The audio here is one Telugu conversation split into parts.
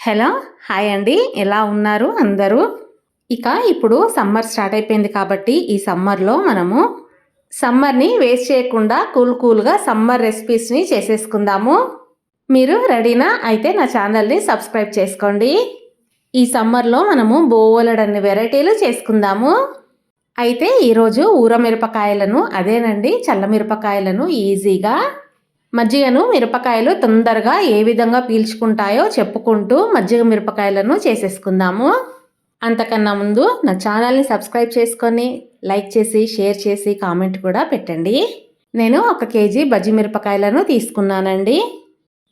హలో హాయ్ అండి. ఎలా ఉన్నారు అందరూ? ఇక ఇప్పుడు సమ్మర్ స్టార్ట్ అయిపోయింది కాబట్టి ఈ సమ్మర్లో మనము సమ్మర్ని వేస్ట్ చేయకుండా కూల్ కూల్గా సమ్మర్ రెసిపీస్ని చేసేసుకుందాము. మీరు రెడీనా? అయితే నా ఛానల్ని సబ్స్క్రైబ్ చేసుకోండి. ఈ సమ్మర్లో మనము బోలెడన్ని వెరైటీలు చేసుకుందాము. అయితే ఈరోజు ఊర మిరపకాయలను అదేనండి చల్ల మిరపకాయలను ఈజీగా మజ్జిగను మిరపకాయలు తొందరగా ఏ విధంగా పీల్చుకుంటాయో చెప్పుకుంటూ మజ్జిగ మిరపకాయలను చేసేసుకుందాము. అంతకన్నా ముందు నా ఛానల్ని సబ్స్క్రైబ్ చేసుకొని లైక్ చేసి షేర్ చేసి కామెంట్ కూడా పెట్టండి. నేను ఒక కేజీ బజ్జి మిరపకాయలను తీసుకున్నానండి.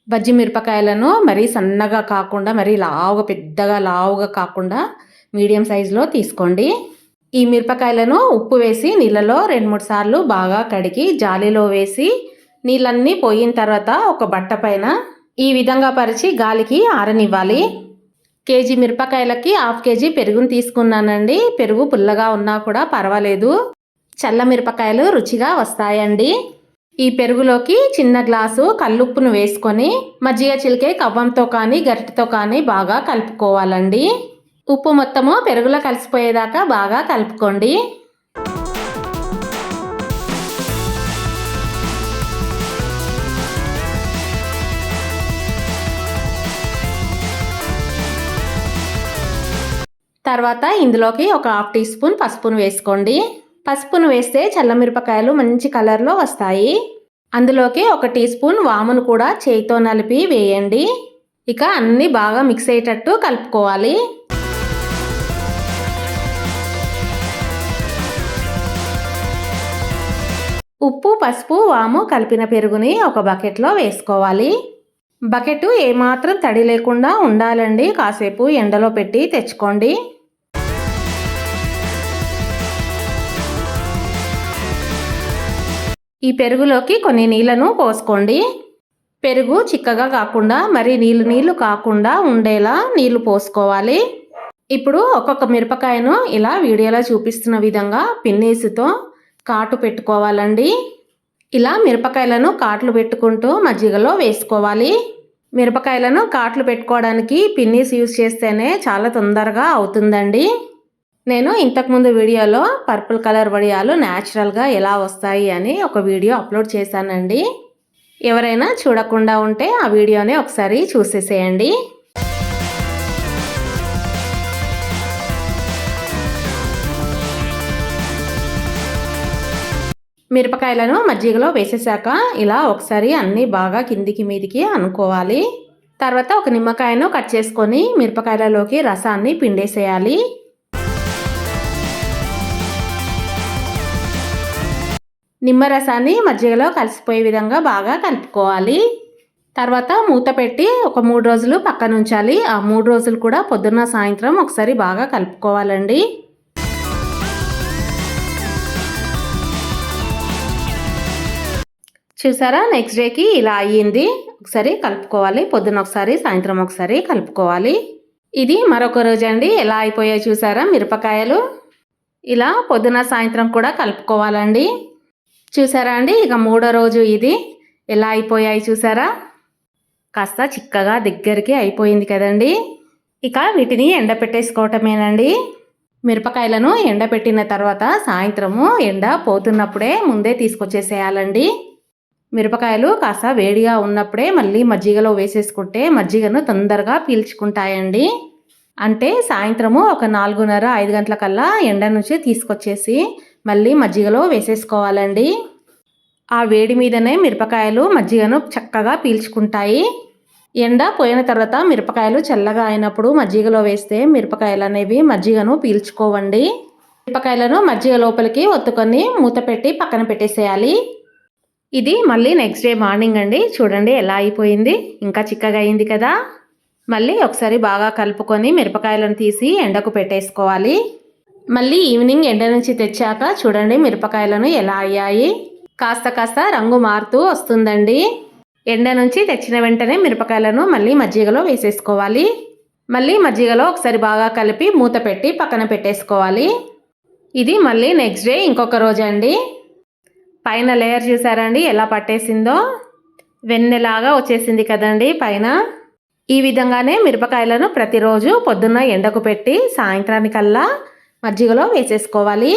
బజ్జి మిరపకాయలను మరీ సన్నగా కాకుండా మరీ లావుగా పెద్దగా లావుగా కాకుండా మీడియం సైజులో తీసుకోండి. ఈ మిరపకాయలను ఉప్పు వేసి నీళ్ళలో రెండు మూడు సార్లు బాగా కడిగి జాలీలో వేసి నీళ్ళన్నీ పోయిన తర్వాత ఒక బట్ట పైన ఈ విధంగా పరిచి గాలికి ఆరనివ్వాలి. కేజీ మిరపకాయలకి హాఫ్ కేజీ పెరుగును తీసుకున్నానండి. పెరుగు పుల్లగా ఉన్నా కూడా పర్వాలేదు. చల్ల మిరపకాయలు రుచిగా వస్తాయండి. ఈ పెరుగులోకి చిన్న గ్లాసు కల్లుప్పును వేసుకొని మజ్జిగ చిలికే కవ్వంతో కానీ గరిటెతో కానీ బాగా కలుపుకోవాలండి. ఉప్పు మొత్తము పెరుగులో కలిసిపోయేదాకా బాగా కలుపుకోండి. తర్వాత ఇందులోకి ఒక హాఫ్ టీ స్పూన్ పసుపును వేసుకోండి. పసుపును వేస్తే చల్లమిరపకాయలు మంచి కలర్లో వస్తాయి. అందులోకి ఒక టీ స్పూన్ వామును కూడా చేయితో నలిపి వేయండి. ఇక అన్నీ బాగా మిక్స్ అయ్యేటట్టు కలుపుకోవాలి. ఉప్పు పసుపు వాము కలిపిన పెరుగుని ఒక బకెట్లో వేసుకోవాలి. బకెట్ ఏమాత్రం తడి లేకుండా ఉండాలండి. కాసేపు ఎండలో పెట్టి తెచ్చుకోండి. ఈ పెరుగులోకి కొన్ని నీళ్ళను పోసుకోండి. పెరుగు చిక్కగా కాకుండా మరి నీళ్ళు నీళ్ళు కాకుండా ఉండేలా నీళ్ళు పోసుకోవాలి. ఇప్పుడు ఒక్కొక్క మిరపకాయను ఇలా వీడియోలో చూపిస్తున్న విధంగా పిన్నేసుతో కాటు పెట్టుకోవాలండి. ఇలా మిరపకాయలను కాట్లు పెట్టుకుంటూ మజ్జిగలో వేసుకోవాలి. మిరపకాయలను కాట్లు పెట్టుకోవడానికి పిన్నీస్ యూస్ చేస్తేనే చాలా తొందరగా అవుతుందండి. నేను ఇంతకుముందు వీడియోలో పర్పుల్ కలర్ వడియాలు న్యాచురల్గా ఎలా వస్తాయి అని ఒక వీడియో అప్లోడ్ చేశానండి. ఎవరైనా చూడకుండా ఉంటే ఆ వీడియోని ఒకసారి చూసేసేయండి. మిరపకాయలను మజ్జిగలో వేసేసాక ఇలా ఒకసారి అన్నీ బాగా కిందికి మీదికి అనుకోవాలి. తర్వాత ఒక నిమ్మకాయను కట్ చేసుకొని మిరపకాయలలోకి రసాన్ని పిండేసేయాలి. నిమ్మరసాన్ని మజ్జిగలో కలిసిపోయే విధంగా బాగా కలుపుకోవాలి. తర్వాత మూత పెట్టి ఒక మూడు రోజులు పక్కన ఉంచాలి. ఆ మూడు రోజులు కూడా పొద్దున్న సాయంత్రం ఒకసారి బాగా కలుపుకోవాలండి. చూసారా? నెక్స్ట్ డేకి ఇలా అయ్యింది. ఒకసారి కలుపుకోవాలి. పొద్దున ఒకసారి సాయంత్రం ఒకసారి కలుపుకోవాలి. ఇది మరొక రోజు అండి. ఎలా అయిపోయాయి చూసారా మిరపకాయలు? ఇలా పొద్దున సాయంత్రం కూడా కలుపుకోవాలండి. చూసారా అండి? ఇక మూడో రోజు ఇది. ఎలా అయిపోయాయి చూసారా? కాస్త చిక్కగా దగ్గరికి అయిపోయింది కదండి. ఇక వీటిని ఎండపెట్టేసుకోవటమేనండి. మిరపకాయలను ఎండపెట్టిన తర్వాత సాయంత్రము ఎండ పోతున్నప్పుడే ముందే తీసుకొచ్చేసేయాలండి. మిరపకాయలు కాస్త వేడిగా ఉన్నప్పుడే మళ్ళీ మజ్జిగలో వేసేసుకుంటే మజ్జిగను తొందరగా పీల్చుకుంటాయండి. అంటే సాయంత్రము ఒక నాలుగున్నర ఐదు గంటల కల్లా ఎండ నుంచి తీసుకొచ్చేసి మళ్ళీ మజ్జిగలో వేసేసుకోవాలండి. ఆ వేడి మీదనే మిరపకాయలు మజ్జిగను చక్కగా పీల్చుకుంటాయి. ఎండ పోయిన తర్వాత మిరపకాయలు చల్లగా అయినప్పుడు మజ్జిగలో వేస్తే మిరపకాయలు అనేవి మజ్జిగను పీల్చుకోవండి. మిరపకాయలను మజ్జిగ లోపలికి ఒత్తుకొని మూత పెట్టి పక్కన పెట్టేసేయాలి. ఇది మళ్ళీ నెక్స్ట్ డే మార్నింగ్ అండి. చూడండి ఎలా అయిపోయింది. ఇంకా చిక్కగా అయింది కదా. మళ్ళీ ఒకసారి బాగా కలుపుకొని మిరపకాయలను తీసి ఎండకు పెట్టేసుకోవాలి. మళ్ళీ ఈవినింగ్ ఎండ నుంచి తెచ్చాక చూడండి మిరపకాయలను ఎలా అయ్యాయి. కాస్త కాస్త రంగు మారుతూ వస్తుందండి. ఎండ నుంచి తెచ్చిన వెంటనే మిరపకాయలను మళ్ళీ మజ్జిగలో వేసేసుకోవాలి. మళ్ళీ మజ్జిగలో ఒకసారి బాగా కలిపి మూత పెట్టి పక్కన పెట్టేసుకోవాలి. ఇది మళ్ళీ నెక్స్ట్ డే ఇంకొక రోజు అండి పైన లేయర్ చూసారండి ఎలా పట్టేసిందో? వెన్నెలాగా వచ్చేసింది కదండి పైన. ఈ విధంగానే మిరపకాయలను ప్రతిరోజు పొద్దున్న ఎండకు పెట్టి సాయంత్రానికల్లా మజ్జిగలో వేసేసుకోవాలి.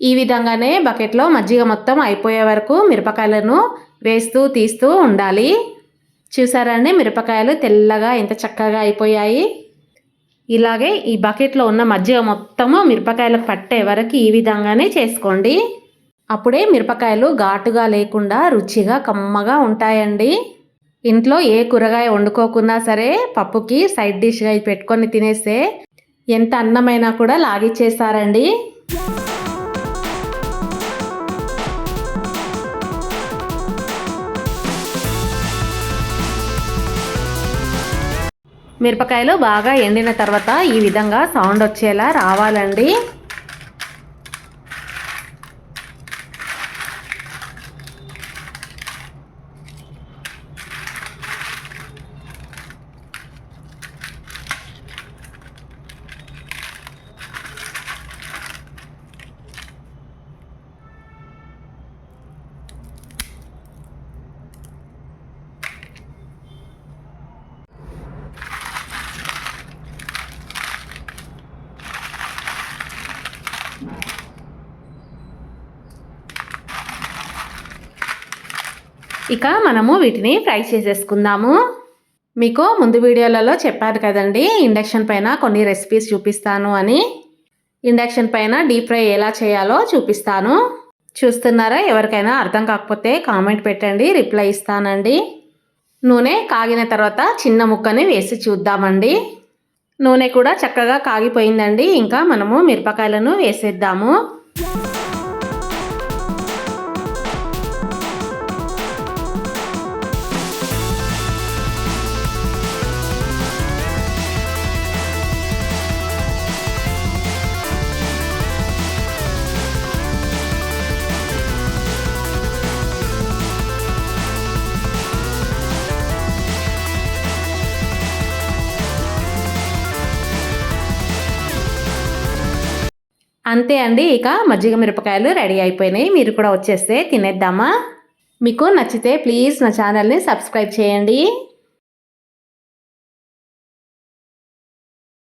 ఈ విధంగానే బకెట్లో మజ్జిగ మొత్తం అయిపోయే వరకు మిరపకాయలను వేస్తూ తీస్తూ ఉండాలి. చూసారండి మిరపకాయలు తెల్లగా ఎంత చక్కగా అయిపోయాయి. ఇలాగే ఈ బకెట్లో ఉన్న మజ్జిగ మొత్తము మిరపకాయలకు పట్టే వరకు ఈ విధంగానే చేసుకోండి. అప్పుడే మిరపకాయలు ఘాటుగా లేకుండా రుచిగా కమ్మగా ఉంటాయండి. ఇంట్లో ఏ కూరగాయ వండుకోకున్నా సరే పప్పుకి సైడ్ డిష్గా పెట్టుకొని తినేస్తే ఎంత అన్నమైనా కూడా లాగిచ్చేస్తారండి. మిరపకాయలు బాగా ఎండిన తర్వాత ఈ విధంగా సౌండ్ వచ్చేలా రావాలండి. ఇక మనము వీటిని ఫ్రై చేసేసుకుందాము. మీకు ముందు వీడియోలలో చెప్పారు కదండి ఇండక్షన్ పైన కొన్ని రెసిపీస్ చూపిస్తాను అని. ఇండక్షన్ పైన డీప్ ఫ్రై ఎలా చేయాలో చూపిస్తాను. చూస్తున్నారా? ఎవరికైనా అర్థం కాకపోతే కామెంట్ పెట్టండి రిప్లై ఇస్తానండి. నూనె కాగిన తర్వాత చిన్న ముక్కని వేసి చూద్దామండి. నూనె కూడా చక్కగా కాగిపోయిందండి ఇంకా మనము మిరపకాయలను వేసేద్దాము. అంతే అండి ఇక మజ్జిగ మిరపకాయలు రెడీ అయిపోయినాయి. మీరు కూడా వచ్చేస్తే తినేద్దామా? మీకు నచ్చితే ప్లీజ్ నా ఛానల్ని సబ్స్క్రైబ్ చేయండి.